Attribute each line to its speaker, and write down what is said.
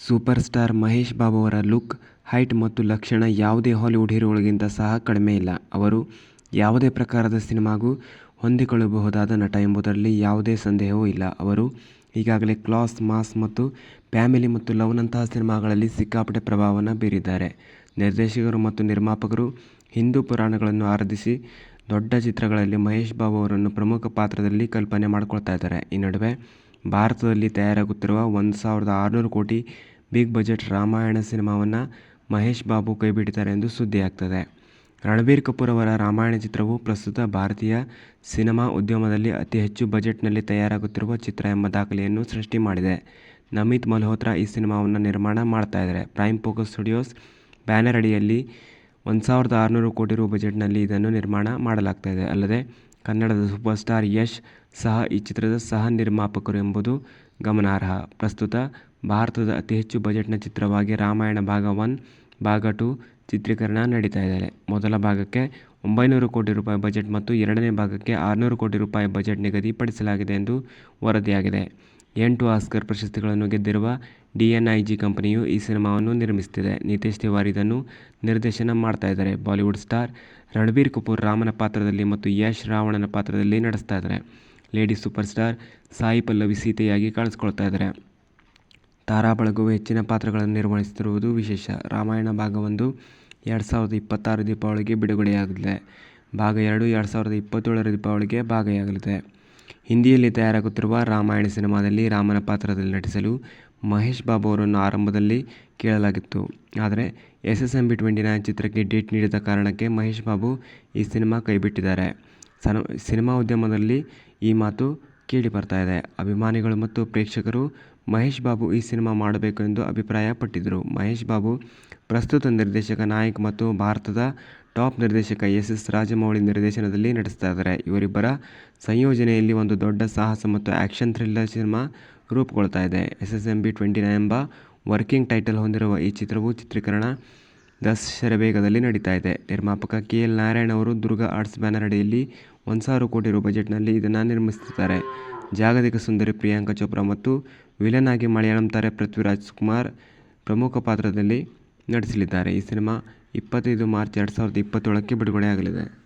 Speaker 1: Super star Mahesh Babu ಅವರ look, height ಮತ್ತು ಲಕ್ಷಣ ಯಾವುದೇ ಹಾಲಿವುಡ್ ಹೀರೋಗಳಿಗಿಂತ ಸಹ ಕಡಿಮೆ ಇಲ್ಲ. ಅವರು ಯಾವುದೇ ಪ್ರಕಾರದ ಸಿನಿಮಾಗೂ ಹೊಂದಿಕೊಳ್ಳಬಹುದಾದ ನಟ ಎಂಬುದರಲ್ಲಿ ಯಾವುದೇ ಸಂದೇಹವೂ ಇಲ್ಲ. ಅವರು ಈಗಾಗಲೇ ಕ್ಲಾಸ್, ಮಾಸ್ ಮತ್ತು ಫ್ಯಾಮಿಲಿ ಮತ್ತು ಲವ್ನಂತಹ ಸಿನಿಮಾಗಳಲ್ಲಿ ಸಿಕ್ಕಾಪಟ್ಟೆ ಪ್ರಭಾವವನ್ನು ಬೀರಿದ್ದಾರೆ. ನಿರ್ದೇಶಕರು ಮತ್ತು ನಿರ್ಮಾಪಕರು ಹಿಂದೂ ಪುರಾಣಗಳನ್ನು ಆರಾಧಿಸಿ ದೊಡ್ಡ ಚಿತ್ರಗಳಲ್ಲಿ ಮಹೇಶ್ ಬಾಬು ಅವರನ್ನು ಪ್ರಮುಖ ಪಾತ್ರದಲ್ಲಿ ಕಲ್ಪನೆ ಮಾಡಿಕೊಳ್ತಾ ಇದ್ದಾರೆ. ಈ ನಡುವೆ ಭಾರತದಲ್ಲಿ ತಯಾರಾಗುತ್ತಿರುವ ಒಂದು ಸಾವಿರದ ಆರುನೂರು ಕೋಟಿ ಬಿಗ್ ಬಜೆಟ್ ರಾಮಾಯಣ ಸಿನಿಮಾವನ್ನು ಮಹೇಶ್ ಬಾಬು ಕೈಬಿಟ್ಟಿದ್ದಾರೆ ಎಂದು ಸುದ್ದಿಯಾಗ್ತದೆ ರಣಬೀರ್ ಕಪೂರ್ ಅವರ ರಾಮಾಯಣ ಚಿತ್ರವು ಪ್ರಸ್ತುತ ಭಾರತೀಯ ಸಿನಿಮಾ ಉದ್ಯಮದಲ್ಲಿ ಅತಿ ಹೆಚ್ಚು ಬಜೆಟ್ನಲ್ಲಿ ತಯಾರಾಗುತ್ತಿರುವ ಚಿತ್ರ ಎಂಬ ದಾಖಲೆಯನ್ನು ಸೃಷ್ಟಿ ಮಾಡಿದೆ. ನಮಿತ್ ಮಲ್ಹೋತ್ರಾ ಈ ಸಿನಿಮಾವನ್ನು ನಿರ್ಮಾಣ ಮಾಡ್ತಾ ಇದ್ದಾರೆ. ಪ್ರೈಮ್ ಫೋಕಸ್ ಸ್ಟುಡಿಯೋಸ್ ಬ್ಯಾನರ್ ಅಡಿಯಲ್ಲಿ ಒಂದು ಸಾವಿರದ ಆರುನೂರು ಕೋಟಿ ರೂ. ಬಜೆಟ್ನಲ್ಲಿ ಇದನ್ನು ನಿರ್ಮಾಣ ಮಾಡಲಾಗ್ತಾ ಇದೆ. ಅಲ್ಲದೆ ಕನ್ನಡದ ಸೂಪರ್ ಸ್ಟಾರ್ ಯಶ್ ಸಹ ಈ ಚಿತ್ರದ ಸಹ-ನಿರ್ಮಾಪಕರು ಎಂಬುದು ಗಮನಾರ್ಹ. ಪ್ರಸ್ತುತ ಭಾರತದ ಅತಿ ಹೆಚ್ಚು ಬಜೆಟ್ನ ಚಿತ್ರವಾಗಿ ರಾಮಾಯಣ ಭಾಗ ಒನ್, ಭಾಗ ಟು ಚಿತ್ರೀಕರಣ ನಡೀತಾ ಇದೆ. ಮೊದಲ ಭಾಗಕ್ಕೆ ಒಂಬೈನೂರು ಕೋಟಿ ರೂಪಾಯಿ ಬಜೆಟ್ ಮತ್ತು ಎರಡನೇ ಭಾಗಕ್ಕೆ ಆರುನೂರು ಕೋಟಿ ರೂಪಾಯಿ ಬಜೆಟ್ ನಿಗದಿಪಡಿಸಲಾಗಿದೆ ಎಂದು ವರದಿಯಾಗಿದೆ. ಎಂಟು ಆಸ್ಕರ್ ಪ್ರಶಸ್ತಿಗಳನ್ನು ಗೆದ್ದಿರುವ ಡಿ ಎನ್ ಐ ಜಿ ಕಂಪನಿಯು ಈ ಸಿನಿಮಾವನ್ನು ನಿರ್ಮಿಸುತ್ತಿದೆ. ನಿತೇಶ್ ತಿವಾರಿ ಇದನ್ನು ನಿರ್ದೇಶನ ಮಾಡ್ತಾ ಇದ್ದಾರೆ. ಬಾಲಿವುಡ್ ಸ್ಟಾರ್ ರಣಬೀರ್ ಕಪೂರ್ ರಾಮನ ಪಾತ್ರದಲ್ಲಿ ಮತ್ತು ಯಶ್ ರಾವಣನ ಪಾತ್ರದಲ್ಲಿ ನಡೆಸ್ತಾ ಇದ್ದಾರೆ. Lady super star Sai Pallavi ಸೀತೆಯಾಗಿ ಕಾಣಿಸ್ಕೊಳ್ತಾ ಇದ್ದಾರೆ. ತಾರಾ ಬಳಗವು ಹೆಚ್ಚಿನ ಪಾತ್ರಗಳನ್ನು ನಿರ್ವಹಿಸುತ್ತಿರುವುದು ವಿಶೇಷ. ರಾಮಾಯಣ ಭಾಗ ಒಂದು ಎರಡು ಸಾವಿರದ ಇಪ್ಪತ್ತಾರು ದೀಪಾವಳಿಗೆ ಬಿಡುಗಡೆಯಾಗಲಿದೆ. ಭಾಗ ಎರಡು ಎರಡು ಸಾವಿರದ ಇಪ್ಪತ್ತೇಳರ ದೀಪಾವಳಿಗೆ ಭಾಗಯಾಗಲಿದೆ. ಹಿಂದಿಯಲ್ಲಿ ತಯಾರಾಗುತ್ತಿರುವ ರಾಮಾಯಣ ಸಿನಿಮಾದಲ್ಲಿ ರಾಮನ ಪಾತ್ರದಲ್ಲಿ ನಟಿಸಲು ಮಹೇಶ್ ಬಾಬು ಅವರನ್ನು ಆರಂಭದಲ್ಲಿ ಕೇಳಲಾಗಿತ್ತು. ಆದರೆ S S M B twenty ಚಿತ್ರಕ್ಕೆ ಡೇಟ್ ನೀಡದ ಕಾರಣಕ್ಕೆ ಮಹೇಶ್ ಬಾಬು ಈ ಸಿನಿಮಾ ಕೈಬಿಟ್ಟಿದ್ದಾರೆ. ಸಿನಿಮಾ ಉದ್ಯಮದಲ್ಲಿ ಈ ಮಾತು ಕೇಳಿ ಬರ್ತಾ ಇದೆ. ಅಭಿಮಾನಿಗಳು ಮತ್ತು ಪ್ರೇಕ್ಷಕರು, ಮಹೇಶ್ ಬಾಬು ಈ ಸಿನಿಮಾ ಮಾಡಬೇಕು ಎಂದು ಅಭಿಪ್ರಾಯಪಟ್ಟಿದ್ದರು ಮಹೇಶ್ ಬಾಬು ಪ್ರಸ್ತುತ ನಿರ್ದೇಶಕ ನಾಯಕ್ ಮತ್ತು ಭಾರತದ ಟಾಪ್ ನಿರ್ದೇಶಕ ಎಸ್. ಎಸ್. ರಾಜಮೌಳಿ ನಿರ್ದೇಶನದಲ್ಲಿ ನಡೆಸ್ತಾ ಇದ್ದಾರೆ. ಇವರಿಬ್ಬರ ಸಂಯೋಜನೆಯಲ್ಲಿ ಒಂದು ದೊಡ್ಡ ಸಾಹಸ ಮತ್ತು ಆ್ಯಕ್ಷನ್ ಥ್ರಿಲ್ಲರ್ ಸಿನಿಮಾ ರೂಪುಗೊಳ್ತಾ ಇದೆ. S S M B twenty nine ಎಂಬ ವರ್ಕಿಂಗ್ ಟೈಟಲ್ ಹೊಂದಿರುವ ಈ ಚಿತ್ರವು ಚಿತ್ರೀಕರಣ ದಶರವೇಗದಲ್ಲಿ ನಡೀತಾ ಇದೆ. ನಿರ್ಮಾಪಕ ಕೆ. ಎಲ್. ನಾರಾಯಣ್ ಅವರು ದುರ್ಗಾ ಆರ್ಟ್ಸ್ ಬ್ಯಾನರ್ ಅಡಿಯಲ್ಲಿ ಒಂದು ಸಾವಿರ ಕೋಟಿ ರೂ. ಬಜೆಟ್ನಲ್ಲಿ ಇದನ್ನು ನಿರ್ಮಿಸುತ್ತಿದ್ದಾರೆ. ಜಾಗತಿಕ ಸುಂದರಿ ಪ್ರಿಯಾಂಕಾ ಚೋಪ್ರಾ ಮತ್ತು ವಿಲನ್ ಆಗಿ ಮಲಯಾಳಂ ತಾರೆ ಪೃಥ್ವಿರಾಜ್ ಕುಮಾರ್ ಪ್ರಮುಖ ಪಾತ್ರದಲ್ಲಿ ನಟಿಸಲಿದ್ದಾರೆ. ಈ ಸಿನಿಮಾ ಇಪ್ಪತ್ತೈದು ಮಾರ್ಚ್ ಎರಡು ಸಾವಿರದ ಇಪ್ಪತ್ತೇಳಕ್ಕೆ ಬಿಡುಗಡೆಯಾಗಲಿದೆ.